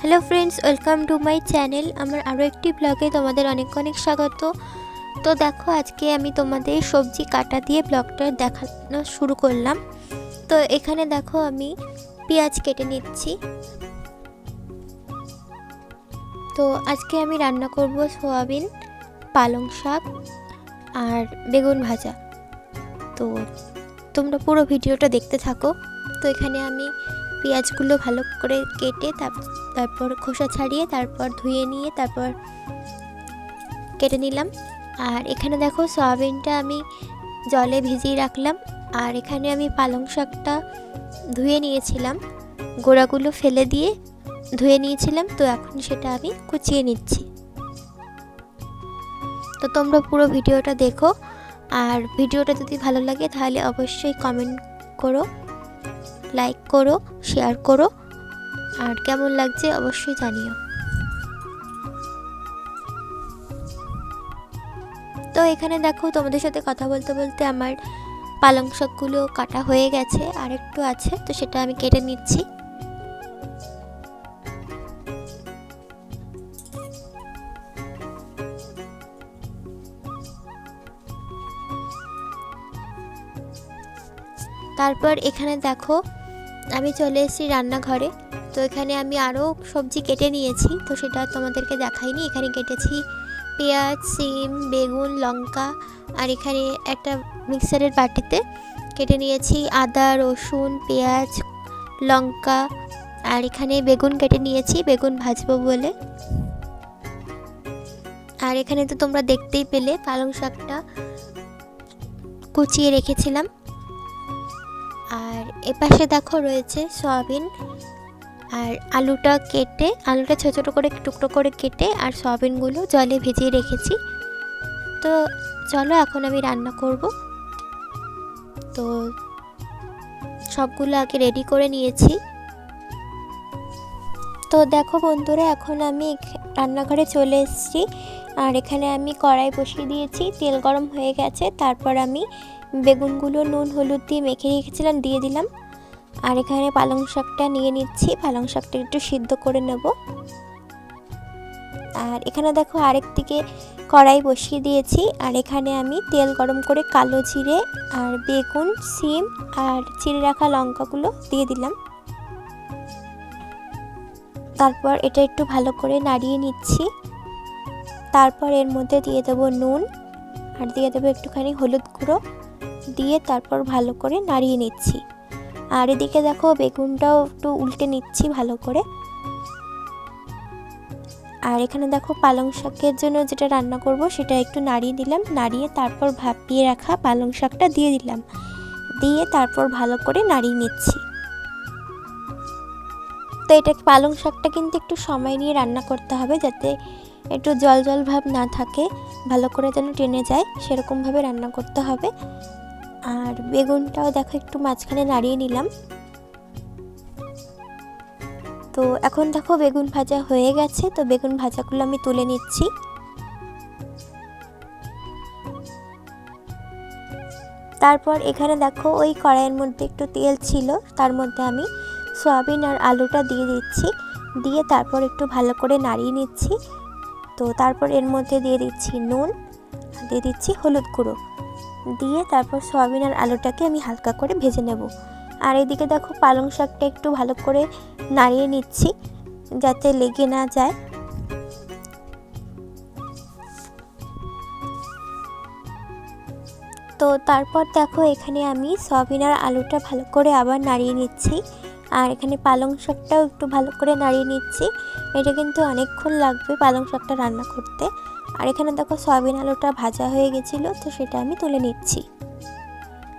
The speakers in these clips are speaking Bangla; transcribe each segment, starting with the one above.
Hello friends welcome to my channel আমার আরও একটি ব্লগে তোমাদের অনেক অনেক স্বাগত। তো দেখো, আজকে আমি তোমাদের সবজি কাটা দিয়ে ব্লগটা দেখানো শুরু করলাম। তো এখানে দেখো, আমি পেঁয়াজ কেটে নিচ্ছি। তো আজকে আমি রান্না করব সোয়াবিন, পালং শাক আর বেগুন ভাজা। তো তোমরা পুরো ভিডিওটা দেখতে থাকো। তো এখানে আমি পেঁয়াজগুলো ভালো করে কেটে তার- তারপর খোসা ছাড়িয়ে তারপর ধুয়ে নিয়ে তারপর কেটে নিলাম। আর এখানে দেখো সয়াবিনটা আমি জলে ভিজিয়ে রাখলাম। আর এখানে আমি পালং শাকটা ধুয়ে নিয়েছিলাম। গোড়াগুলো ফেলে দিয়ে ধুয়ে নিয়েছিলাম। তো এখন সেটা আমি কুচিয়ে নিচ্ছি। তো তোমরা পুরো ভিডিওটা দেখো। আর ভিডিওটা যদি ভালো লাগে তাহলে অবশ্যই কমেন্ট করো। লাইক করো শেয়ার করো। আর কেমন লাগছে অবশ্যই জানিও। তো এখানে দেখো, তোমাদের সাথে কথা বলতে বলতে আমার পালং শাকগুলো কাটা হয়ে গেছে, আর একটু আছে, তো সেটা আমি কেটে নিচ্ছি। তারপর এখানে দেখো আমি চলে এসেছি রান্নাঘরে। তো এখানে আমি আরও সবজি কেটে নিয়েছি। তো সেটা তোমাদেরকে দেখাইনি। এখানে কেটেছি পেঁয়াজ, সিম, বেগুন, লঙ্কা আর এখানে একটা মিক্সারের বাটিতে কেটে নিয়েছি আদা, রসুন, পেঁয়াজ, লঙ্কা আর এখানে বেগুন কেটে নিয়েছি। বেগুন ভাজবো বলে। আর এখানে তো তোমরা দেখতেই পেলে পালং শাকটা কুচিয়ে রেখেছিলাম। আর এপাশে দেখো রয়েছে সয়াবিন আর আলুটা কেটে, আলুটা ছোটো ছোটো করে, টুকরো করে কেটে আর সয়াবিনগুলো জলে ভিজিয়ে রেখেছি। তো চলো এখন আমি রান্না করব। তো সবগুলো আগে রেডি করে নিয়েছি। তো দেখো বন্ধুরা, এখন আমি রান্নাঘরে চলে এসেছি। আর এখানে আমি কড়াই বসিয়ে দিয়েছি, তেল গরম হয়ে গেছে, তারপর আমি বেগুনগুলো, নুন, হলুদ দিয়ে মেখে রেখেছিলাম, দিয়ে দিলাম। আর এখানে পালং শাকটা নিয়ে নিচ্ছি। পালং শাকটা একটু সিদ্ধ করে নেব। আর এখানে দেখো আরেক দিকে কড়াই বসিয়ে দিয়েছি। আর এখানে আমি তেল গরম করে কালো জিরে আর বেগুন, সিম আর চিড়ে রাখা লঙ্কাগুলো দিয়ে দিলাম। তারপর এটা একটু ভালো করে নাড়িয়ে নিচ্ছি। তারপর এর মধ্যে দিয়ে দেবো নুন। আর দিয়ে দেবো একটুখানি হলুদ গুঁড়ো। দিয়ে তারপর ভালো করে নাড়িয়ে নিচ্ছি। আর এদিকে দেখো বেগুনটাও একটু উল্টে নিচ্ছি ভালো করে। আর এখানে দেখো পালং শাকের জন্য যেটা রান্না করব সেটা একটু নাড়িয়ে দিলাম, নাড়িয়ে তারপর ভাপিয়ে রাখা পালং শাকটা দিয়ে দিলাম। দিয়ে তারপর ভালো করে নাড়িয়ে নিচ্ছি। তো এটা পালং শাকটা কিন্তু একটু সময় নিয়ে রান্না করতে হবে যাতে একটু জল জল ভাব না থাকে, ভালো করে যেন টেনে যায়, সেরকমভাবে রান্না করতে হবে। আর বেগুনটাও দেখো, একটু মাঝখানে নাড়িয়ে নিলাম। তো এখন দেখো বেগুন ভাজা হয়ে গেছে, তো বেগুন ভাজাগুলো আমি তুলে নিচ্ছি। তারপর এখানে দেখো ওই কড়াইয়ের মধ্যে একটু তেল ছিল, তার মধ্যে আমি সয়াবিন আর আলুটা দিয়ে দিচ্ছি। দিয়ে তারপর একটু ভালো করে নাড়িয়ে নিচ্ছি। তো তারপর এর মধ্যে দিয়ে দিচ্ছি নুন দিয়ে দিচ্ছি হলুদ গুঁড়ো। দিয়ে তারপর সয়াবিন আর আলুটাকে আমি হালকা করে ভেজে নেব। আর এদিকে দেখো পালং শাকটা একটু ভালো করে নাড়িয়ে নিচ্ছি যাতে লেগে না যায়। তো তারপর দেখো এখানে আমি সয়াবিন আর আলুটা ভালো করে আবার নাড়িয়ে নিচ্ছি। আর এখানে পালং শাকটাও একটু ভালো করে নাড়িয়ে নিচ্ছি। এটা কিন্তু অনেকক্ষণ লাগবে পালং শাকটা রান্না করতে। আর এখানে দেখো সয়াবিন আলুটা ভাজা হয়ে গেছিল, তো সেটা আমি তুলে নিচ্ছি।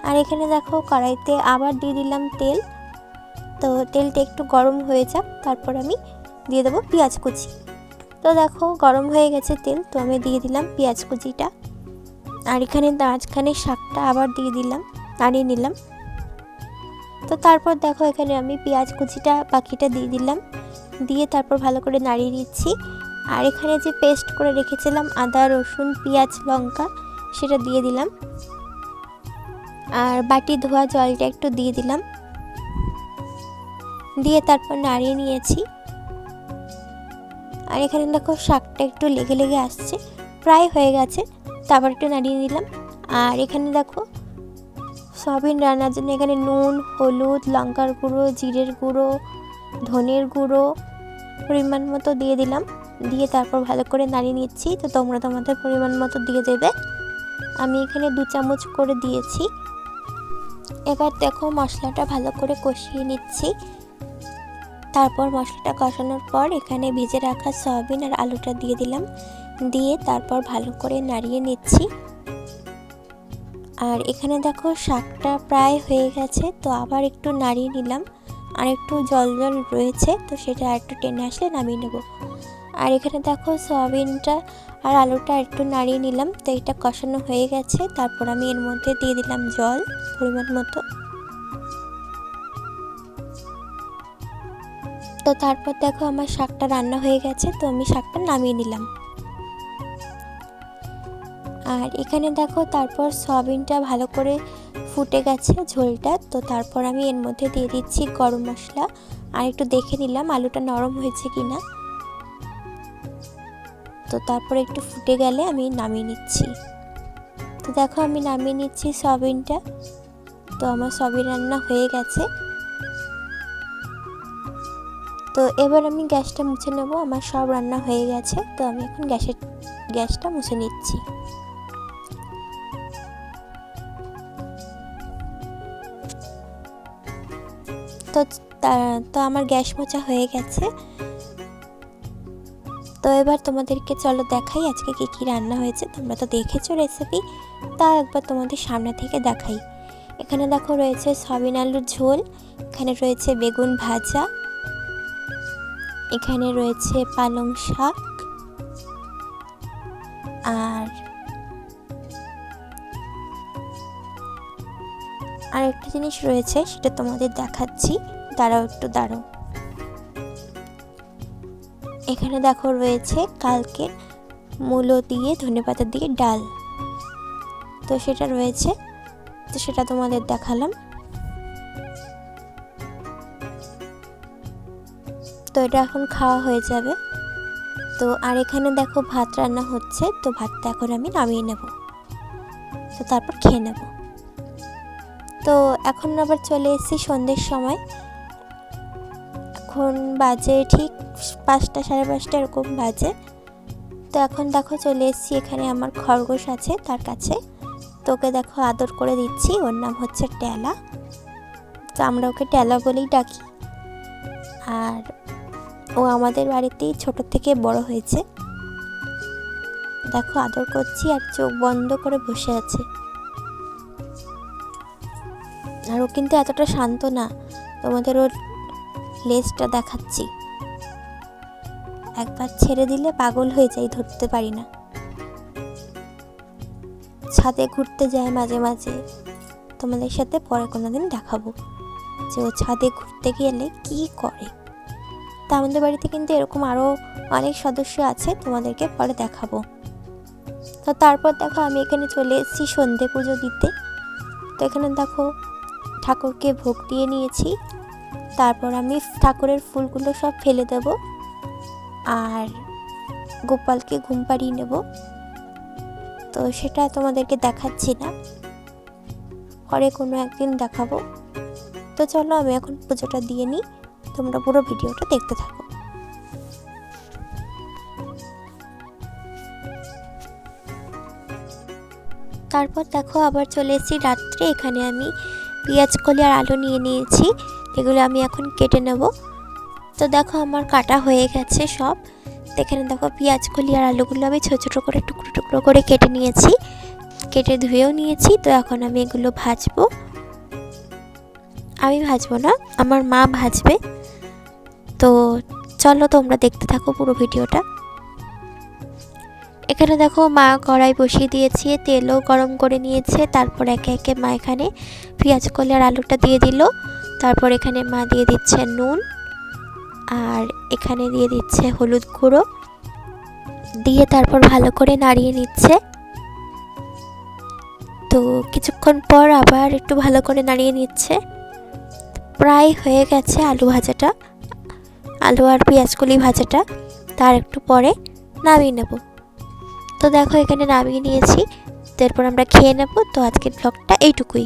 আর এখানে দেখো কড়াইতে আবার দিয়ে দিলাম তেল। তো তেলটা একটু গরম হয়ে যাক, তারপর আমি দিয়ে দেবো পেঁয়াজ কুচি। তো দেখো গরম হয়ে গেছে তেল, তো আমি দিয়ে দিলাম পেঁয়াজ কুচিটা। আর এখানে মাঝখানে শাকটা আবার দিয়ে দিলাম, নাড়িয়ে নিলাম। তো তারপর দেখো এখানে আমি পেঁয়াজ কুচিটা বাকিটা দিয়ে দিলাম। দিয়ে তারপর ভালো করে নাড়িয়ে নিচ্ছি। আর এখানে যে পেস্ট করে রেখেছিলাম আদা, রসুন, পেঁয়াজ, লঙ্কা, সেটা দিয়ে দিলাম। আর বাটি ধোয়া জলটা একটু দিয়ে দিলাম। দিয়ে তারপর নাড়িয়ে নিয়েছি। আর এখানে দেখো শাকটা একটু লেগে লেগে আসছে, প্রায় হয়ে গেছে তারপর একটু নাড়িয়ে নিলাম। আর এখানে দেখো সয়াবিন রান্নার জন্য এখানে নুন, হলুদ, লঙ্কার গুঁড়ো, জিরের গুঁড়ো, ধনের গুঁড়ো পরিমাণ মতো দিয়ে দিলাম। দিয়ে তারপর ভালো করে নাড়িয়ে নিচ্ছি। তো তোমরা তোমাদের পরিমাণ মতো দিয়ে দেবে। আমি এখানে দু চামচ করে দিয়েছি। এবার দেখো মশলাটা ভালো করে কষিয়ে নিচ্ছি। তারপর মশলাটা কষানোর পর এখানে ভেজে রাখা সয়াবিন আর আলুটা দিয়ে দিলাম। দিয়ে তারপর ভালো করে নাড়িয়ে নিচ্ছি। আর এখানে দেখো শাকটা প্রায় হয়ে গেছে। তো আবার একটু নাড়িয়ে নিলাম। আর একটু জল জল রয়েছে। তো সেটা আর একটু টেনে আসলে নামিয়ে নেব। আর এখানে দেখো সয়াবিনটা আর আলুটা একটু নাড়িয়ে নিলাম। তো এটা কষানো হয়ে গেছে। তারপর আমি এর মধ্যে দিয়ে দিলাম জল পরিমাণ মতো। তো তারপর দেখো আমার শাকটা রান্না হয়ে গেছে। তো আমি শাকটা নামিয়ে নিলাম। আর এখানে দেখো তারপর সয়াবিনটা ভালো করে ফুটে গেছে ঝোলটা। তো তারপর আমি এর মধ্যে দিয়ে দিচ্ছি গরম মশলা। আর একটু দেখে নিলাম আলুটা নরম হয়েছে কি না তো তারপরে একটু ফুটে গেলে আমি নামিয়ে নিচ্ছি। তো দেখো আমি নামিয়ে নিচ্ছি সয়াবিনটা তো আমার সয়াবিন রান্না হয়ে গেছে। তো এবার আমি গ্যাসটা মুছে নেব, আমার সব রান্না হয়ে গেছে। তো আমি এখন গ্যাসের, গ্যাসটা মুছে নিচ্ছি। তো তা- তো আমার গ্যাস মোচা হয়ে গেছে। তো এবার তোমাদেরকে চলো দেখাই আজকে কি কি রান্না হয়েছে। তোমরা তো দেখেছ রেসিপি তা একবার তোমাদের সামনে থেকে দেখাই। এখানে দেখো রয়েছে সয়াবিন আলুর ঝোল, এখানে রয়েছে বেগুন ভাজা, এখানে রয়েছে পালং শাক, আর আর একটা জিনিস রয়েছে, সেটা তোমাদের দেখাচ্ছি। দাঁড়াও একটু, দাঁড়াও। এখানে দেখো রয়েছে কালকে মূলো দিয়ে ধনেপাতা দিয়ে ডাল। তো সেটা রয়েছে। তো সেটা তোমাদের দেখালাম। তো এটা এখন খাওয়া হয়ে যাবে। তো আর এখানে দেখো ভাত রান্না হচ্ছে। তো ভাতটা এখন আমি নামিয়ে নেব। তো তারপর খেয়ে নেব। তো এখন আবার চলে এসেছি সন্ধ্যের সময়। এখন বাজে ঠিক পাঁচটা, সাড়ে পাঁচটা এরকম বাজে। তো এখন দেখো চলে এসেছি এখানে আমার খরগোশ আছে তার কাছে। তোকে দেখো আদর করে দিচ্ছি, ওর নাম হচ্ছে ট্যালা। তো আমরা ওকে ট্যালা বলেই ডাকি। আর ও আমাদের বাড়িতেই ছোট থেকে বড় হয়েছে। দেখো আদর করছি আর চোখ বন্ধ করে বসে আছে। আর ও কিন্তু এতটা শান্ত না। তোমাদের ওর লেজটা দেখাচ্ছি। একবার ছেড়ে দিলে পাগল হয়ে যাই, ধরতে পারি না। ছাদে ঘুরতে যায় মাঝে মাঝে। তোমাদের সাথে পরে কোনো দিন দেখাবো। যে ও ছাদে ঘুরতে গেলে কি করে? তা আমাদের বাড়িতে কিন্তু এরকম আরও অনেক সদস্য আছে, তোমাদেরকে পরে দেখাবো। তো তারপর দেখো আমি এখানে চলে এসেছি সন্ধে পুজো দিতে। তো এখানে দেখো ঠাকুরকে ভোগ দিয়ে নিয়েছি। তারপর আমি ঠাকুরের ফুলগুলো সব ফেলে দেব আর গোপালকে ঘুম পাড়িয়ে নেব। তো সেটা তোমাদেরকে দেখাচ্ছি না। পরে কোনো একদিন দেখাবো। তো চলো আমি এখন পুজোটা দিয়ে নিই। তোমরা পুরো ভিডিওটা দেখতে থাকো। তারপর দেখো আবার চলে এসেছি রাত্রে। এখানে আমি পেঁয়াজ কলি আর আলু নিয়ে নিয়েছি। এগুলো আমি এখন কেটে নেব। তো দেখো আমার কাটা হয়ে গেছে সব। এখানে দেখো পেঁয়াজ, কলি আর আলুগুলো আমি ছোটো ছোটো করে টুকরো টুকরো করে কেটে নিয়েছি। কেটে ধুয়েও নিয়েছি। তো এখন আমি এগুলো ভাজবো। আমি ভাজবো না, আমার মা ভাজবে। তো চলো তোমরা দেখতে থাকো পুরো ভিডিওটা। এখানে দেখো মা কড়াই বসিয়ে দিয়েছে, তেলও গরম করে নিয়েছে। তারপর একে একে মা এখানে পেঁয়াজ, কলি আর আলুটা দিয়ে দিল। তারপর এখানে মা দিয়ে দিচ্ছে নুন আর এখানে দিয়ে দিচ্ছে হলুদ গুঁড়ো। দিয়ে তারপর ভালো করে নাড়িয়ে নিচ্ছে। তো কিছুক্ষণ পর আবার একটু ভালো করে নাড়িয়ে নিচ্ছে। প্রায় হয়ে গেছে আলু ভাজাটা। আলু আর পেঁয়াজকলি ভাজাটা। তার একটু পরে নামিয়ে নেব। তো দেখো এখানে নামিয়ে নিয়েছি। তারপর আমরা খেয়ে নেব। তো আজকের ব্লগটা এইটুকুই।